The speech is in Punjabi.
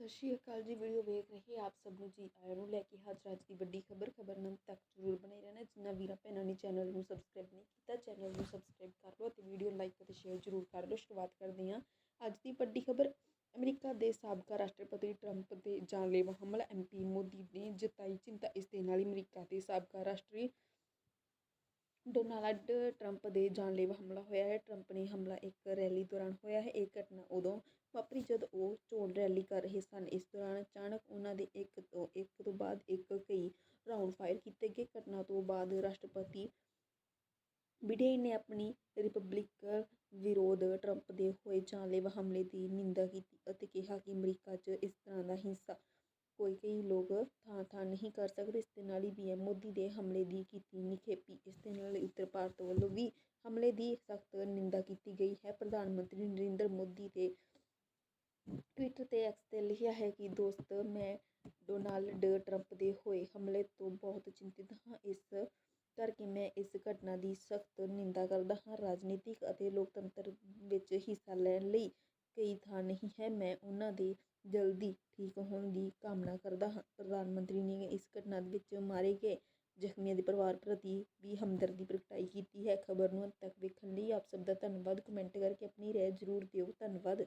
ਸਤਿ ਸ਼੍ਰੀ ਅਕਾਲ ਜੀ, ਵੀਡੀਓ ਵੇਖ ਰਹੇ ਆਪ ਸਭ ਨੂੰ ਜੀ ਆਇਆਂ ਨੂੰ ਲੈ ਕੇ ਹਾਜ਼ਰ ਅੱਜ ਦੀ ਵੱਡੀ ਖਬਰ ਖਬਰ ਨਾਲ ਤੱਕ ਜ਼ਰੂਰ ਬਣੇ ਰਹਿਣਾ, ਜਿੰਨਾ ਵੀਰਾਂ ਭੈਣਾਂ ਨੇ ਚੈਨਲ ਨੂੰ ਸਬਸਕ੍ਰਾਈਬ ਨਹੀਂ ਕੀਤਾ, ਚੈਨਲ ਨੂੰ ਸਬਸਕ੍ਰਾਈਬ ਕਰ ਲਓ ਅਤੇ ਵੀਡੀਓ ਲਾਈਕ ਅਤੇ ਸ਼ੇਅਰ ਜ਼ਰੂਰ ਕਰ ਲਓ। ਸ਼ੁਰੂਆਤ ਕਰਦੇ ਹਾਂ ਅੱਜ ਦੀ ਵੱਡੀ ਖਬਰ, ਅਮਰੀਕਾ ਦੇ ਸਾਬਕਾ ਰਾਸ਼ਟਰਪਤੀ ਟਰੰਪ ਦੇ ਜਾਨਲੇਵਾ ਹਮਲਾ ਐਮਪੀ ਮੋਦੀ ਨੇ ਜਤਾਈ ਚਿੰਤਾ, ਇਸ ਦੇ ਨਾਲ ਹੀ ਅਮਰੀਕਾ ਦੇ ਸਾਬਕਾ ਰਾਸ਼ਟਰੀ ਡੋਨਾਲਡ ਟਰੰਪ ਦੇ ਜਾਨਲੇਵਾ ਹਮਲਾ ਹੋਇਆ ਹੈ। ਟਰੰਪ ਨੇ ਹਮਲਾ ਇੱਕ ਰੈਲੀ ਦੌਰਾਨ ਹੋਇਆ ਹੈ। ਇਹ ਘਟਨਾ ਉਦੋਂ ਇਸ ਦੌਰਾਨ ਅਚਾਨਕ ਉਹਨਾਂ ਦੇ ਇੱਕ ਤੋਂ ਇੱਕ ਤੋਂ ਬਾਅਦ ਇੱਕ ਕਈ ਰਾਉਂਡ ਫਾਇਰ ਕੀਤੇ ਗਏ। ਘਟਨਾ ਤੋਂ ਬਾਅਦ ਰਾਸ਼ਟਰਪਤੀ ਬਿਡੇਨ ਨੇ ਆਪਣੀ ਰਿਪਬਲਿਕਨ ਵਿਰੋਧ ਟਰੰਪ ਦੇ ਹੋਏ ਜਾਨਲੇਵਾ ਹਮਲੇ ਦੀ ਨਿੰਦਾ ਕੀਤੀ ਅਤੇ ਕਿਹਾ ਕਿ ਅਮਰੀਕਾ 'ਚ ਇਸ ਤਰ੍ਹਾਂ ਦਾ ਹਿੰਸਾ ਕੋਈ ਕਈ ਲੋਕ ਥਾਂ ਥਾਂ ਨਹੀਂ ਕਰ ਸਕਦੇ। ਇਸ ਦੇ ਨਾਲ ਹੀ ਪੀਐਮ ਮੋਦੀ ਦੇ ਹਮਲੇ ਦੀ ਕੀਤੀ ਨਿਖੇਪੀ, ਇਸ ਦੇ ਨਾਲ ਉੱਤਰ ਭਾਰਤ ਵੱਲੋਂ ਵੀ ਹਮਲੇ ਦੀ ਸਖਤ ਨਿੰਦਾ ਕੀਤੀ ਗਈ ਹੈ। ਪ੍ਰਧਾਨ ਮੰਤਰੀ ਨਰਿੰਦਰ ਮੋਦੀ ਦੇ ਟਵਿੱਟਰ ਤੇ ਐਕਸ ਤੇ ਲਿਖਿਆ ਹੈ ਕਿ ਦੋਸਤ, ਮੈਂ ਡੋਨਾਲਡ ਟਰੰਪ ਦੇ ਹੋਏ ਹਮਲੇ ਤੋਂ ਬਹੁਤ ਚਿੰਤਿਤ ਹਾਂ। ਇਸ ਕਰਕੇ ਮੈਂ ਇਸ ਘਟਨਾ ਦੀ ਸਖਤ ਨਿੰਦਾ ਕਰਦਾ ਹਾਂ। ਰਾਜਨੀਤਿਕ ਅਤੇ ਲੋਕਤੰਤਰ ਵਿੱਚ ਹਿੱਸਾ ਲੈਣ ਲਈ ਕਈ ਥਾਂ ਨਹੀਂ ਹੈ। ਮੈਂ ਉਹਨਾਂ ਦੇ ਜਲਦੀ ਠੀਕ ਹੋਣ ਦੀ ਕਾਮਨਾ ਕਰਦਾ ਹਾਂ। ਪ੍ਰਧਾਨ ਮੰਤਰੀ ਨੇ ਇਸ ਘਟਨਾ ਵਿੱਚ ਮਾਰੇ ਗਏ ਜ਼ਖਮੀਆਂ ਦੇ ਪਰਿਵਾਰ ਪ੍ਰਤੀ ਵੀ ਹਮਦਰਦੀ ਪ੍ਰਗਟਾਈ ਕੀਤੀ ਹੈ। ਖਬਰ ਨੂੰ ਅੰਤ ਤੱਕ ਵੇਖਣ ਲਈ ਆਪ ਸਭ ਦਾ ਧੰਨਵਾਦ। ਕਮੈਂਟ ਕਰਕੇ ਆਪਣੀ ਰਾਏ ਜ਼ਰੂਰ ਦਿਓ। ਧੰਨਵਾਦ।